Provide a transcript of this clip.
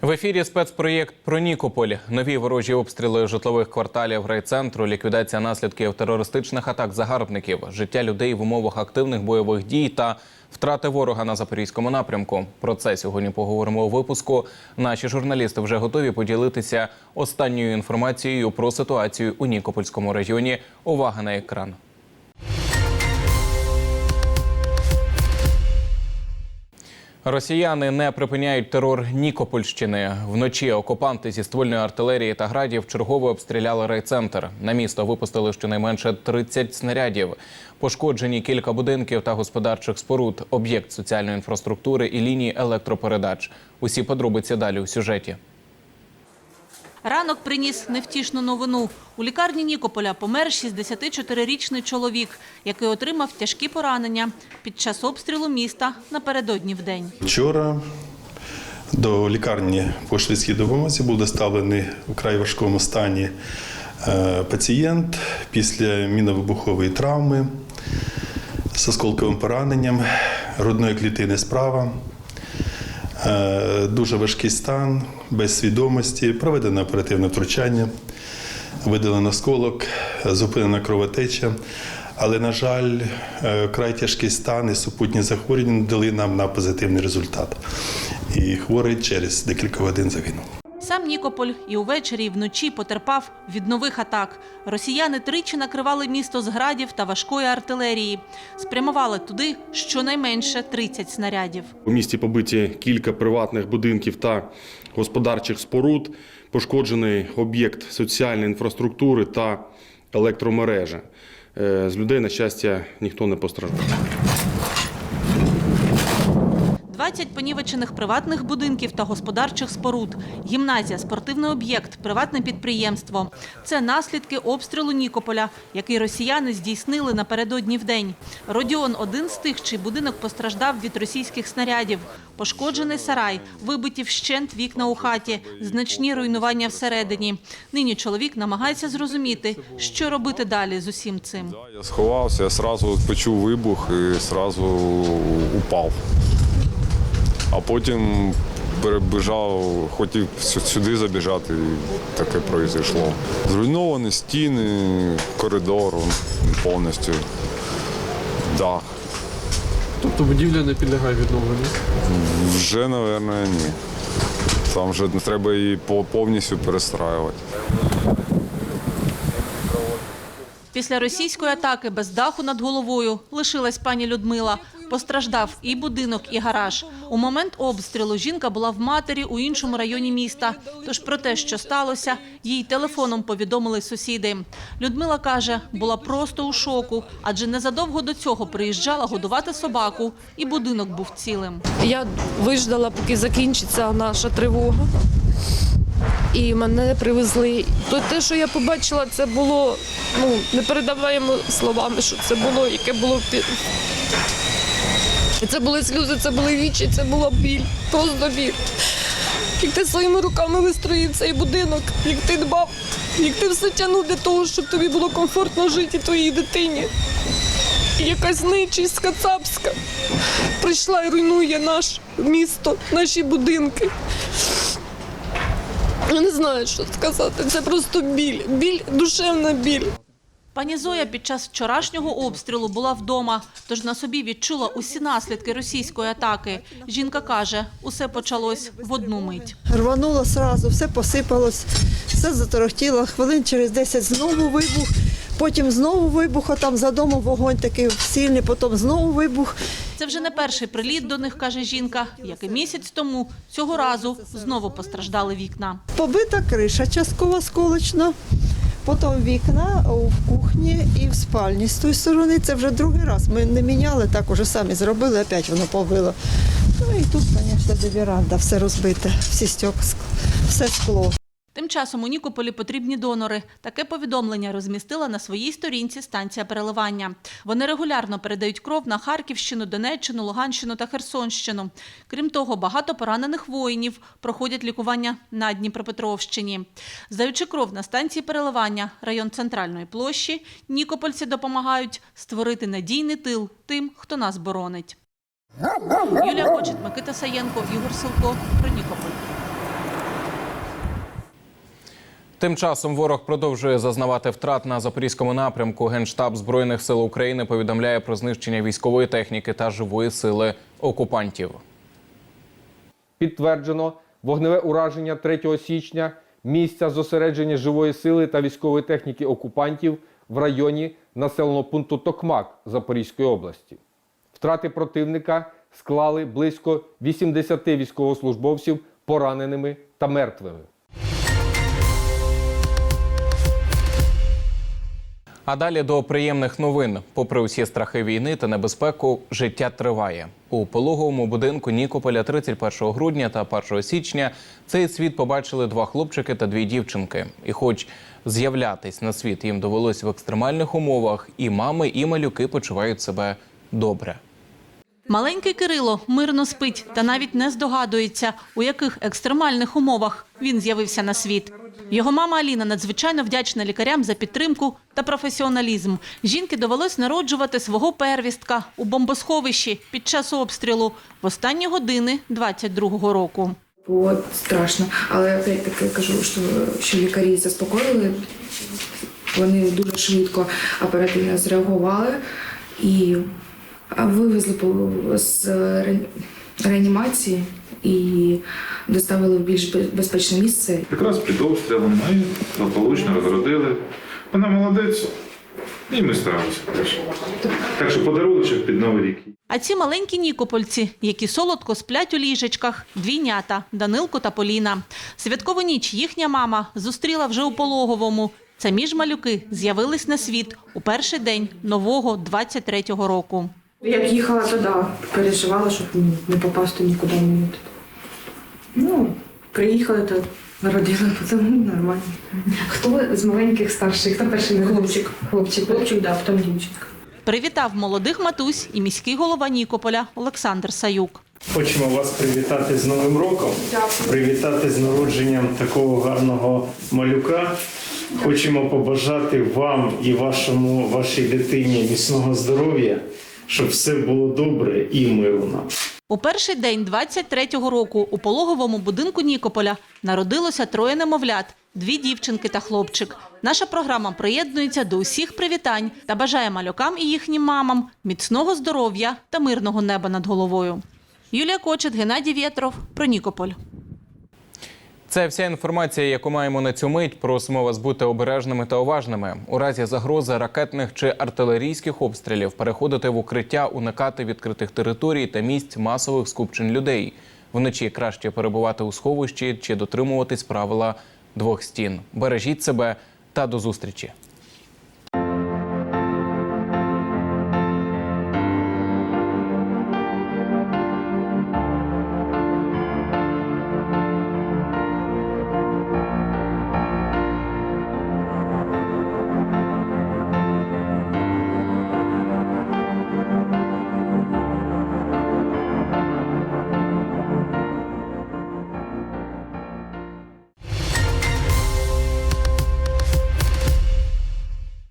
В ефірі спецпроєкт про Нікополь. Нові ворожі обстріли житлових кварталів райцентру, ліквідація наслідків терористичних атак загарбників, життя людей в умовах активних бойових дій та втрати ворога на запорізькому напрямку. Про це сьогодні поговоримо у випуску. Наші журналісти вже готові поділитися останньою інформацією про ситуацію у Нікопольському районі. Увага на екран. Росіяни не припиняють терор Нікопольщини. Вночі окупанти зі ствольної артилерії та градів чергово обстріляли райцентр. На місто випустили щонайменше 30 снарядів. Пошкоджені кілька будинків та господарчих споруд, об'єкт соціальної інфраструктури і лінії електропередач. Усі подробиці далі у сюжеті. Ранок приніс невтішну новину. У лікарні Нікополя помер 64-річний чоловік, який отримав тяжкі поранення під час обстрілу міста напередодні в день. Вчора до лікарні по швидкій допомозі був доставлений у край важкому стані е, пацієнт після міновибухової травми з осколковим пораненням грудної клітини справа. Е, Дуже важкий стан, без свідомості, проведено оперативне втручання, видалено осколок, зупинена кровотеча. Але, на жаль, е, край тяжкий стан і супутні захворювання дали нам на позитивний результат. І хворий через декілька годин загинув. Сам Нікополь і увечері, і вночі потерпав від нових атак. Росіяни тричі накривали місто з градів та важкої артилерії. Спрямували туди щонайменше 30 снарядів. У місті побиті кілька приватних будинків та господарчих споруд, пошкоджений об'єкт соціальної інфраструктури та електромережі. Е, З людей, на щастя, ніхто не постраждав. 20 понівечених приватних будинків та господарчих споруд, гімназія, спортивний об'єкт, приватне підприємство. Це наслідки обстрілу Нікополя, який росіяни здійснили напередодні в день. Родіон – один з тих, чий будинок постраждав від російських снарядів. Пошкоджений сарай, вибиті вщент вікна у хаті, значні руйнування всередині. Нині чоловік намагається зрозуміти, що робити далі з усім цим. Я сховався, я сразу почув вибух і сразу упав. А потім перебіжав, хотів сюди забіжати, і таке пройшло. Зруйновані стіни, коридор повністю, дах. Тобто будівля не підлягає відновленню. Вже, мабуть, ні. Там вже треба її по- повністю перестраювати. Після російської атаки без даху над головою лишилась пані Людмила. Постраждав і будинок, і гараж. У момент обстрілу жінка була в матері у іншому районі міста. Тож про те, що сталося, їй телефоном повідомили сусіди. Людмила каже, була просто у шоку, адже незадовго до цього приїжджала годувати собаку, і будинок був цілим. Я виждала, поки закінчиться наша тривога. І мене привезли. То те, що я побачила, це було ну, непередаваємо словами, що це було, яке було Це були сльози, це були вічі, це була біль, просто біль. Як ти своїми руками вистроїв цей будинок, як ти дбав, як ти все тягнув для того, щоб тобі було комфортно жити твоїй дитині. Якась нечість кацапська прийшла і руйнує наше місто, наші будинки. Я не знаю, що сказати. Це просто біль, біль, душевна біль. Пані Зоя під час вчорашнього обстрілу була вдома, тож на собі відчула усі наслідки російської атаки. Жінка каже, усе почалось в одну мить. Рвануло сразу, все посипалось, все заторохтіло. Хвилин через 10 знову вибух, потім знову вибух, а там за домом вогонь такий сильний, потім знову вибух. Це вже не перший приліт до них, каже жінка. Як і місяць тому, цього разу знову постраждали вікна. Побита криша частково сколочна, потім вікна в кухні і в спальні. З тої сторони це вже другий раз. Ми не міняли, так уже самі зробили, опять воно побило. Ну і тут, звісно, де віранда, все розбите, всі стекла, все скло. Тим часом у Нікополі потрібні донори. Таке повідомлення розмістила на своїй сторінці станція переливання. Вони регулярно передають кров на Харківщину, Донеччину, Луганщину та Херсонщину. Крім того, багато поранених воїнів проходять лікування на Дніпропетровщині. Здаючи кров на станції переливання, район центральної площі, нікопольці допомагають створити надійний тил тим, хто нас боронить. Юлія Кочет, Микита Саєнко, Ігор Силко. Про Нікополь. Тим часом ворог продовжує зазнавати втрат на запорізькому напрямку. Генштаб збройних сил України повідомляє про знищення військової техніки та живої сили окупантів. Підтверджено вогневе ураження 3 січня місця зосередження живої сили та військової техніки окупантів в районі населеного пункту Токмак Запорізької області. Втрати противника склали близько 80 військовослужбовців пораненими та мертвими. А далі до приємних новин. Попри усі страхи війни та небезпеку, життя триває. У пологовому будинку Нікополя 31 грудня та 1 січня цей світ побачили два хлопчики та дві дівчинки. І хоч з'являтись на світ їм довелось в екстремальних умовах, і мами, і малюки почувають себе добре. Маленький Кирило мирно спить та навіть не здогадується, у яких екстремальних умовах він з'явився на світ. Його мама Аліна надзвичайно вдячна лікарям за підтримку та професіоналізм. Жінки довелось народжувати свого первістка у бомбосховищі під час обстрілу в останні години 22-го року. Було страшно, але опять-таки кажу, що, що лікарі заспокоїли. Вони дуже швидко оперативно зреагували і вивезли по- з реанімації і доставили в більш бе- безпечне місце. Якраз під обстрілом ми благополучно розродили. Вона молодець, і ми старалися теж. Так що подарунок під Новий рік. А ці маленькі нікопольці, які солодко сплять у ліжечках, двійнята Данилко та Поліна. Святкову ніч їхня мама зустріла вже у пологовому. Самі ж малюки з'явились на світ у перший день нового 23-го року. Як їхала туди, переживала, щоб не попасти нікуди не Ну, приїхали, то народили, тому нормально. Хто з маленьких старших? Хто перший народився? Хлопчик. Хлопчик. Хлопчик, да, потім дівчинка. Привітав молодих матусь і міський голова Нікополя Олександр Саюк. Хочемо вас привітати з Новим роком, привітати з народженням такого гарного малюка. Хочемо побажати вам і вашому, вашій дитині міцного здоров'я, щоб все було добре і мирно. У перший день 23-го року у пологовому будинку Нікополя народилося троє немовлят – дві дівчинки та хлопчик. Наша програма приєднується до усіх привітань та бажає малюкам і їхнім мамам міцного здоров'я та мирного неба над головою. Юлія Кочет, Геннадій Вєтров про Нікополь. Це вся інформація, яку маємо на цю мить. Просимо вас бути обережними та уважними. У разі загрози ракетних чи артилерійських обстрілів переходити в укриття, уникати відкритих територій та місць масових скупчень людей. Вночі краще перебувати у сховищі чи дотримуватись правила двох стін. Бережіть себе та до зустрічі.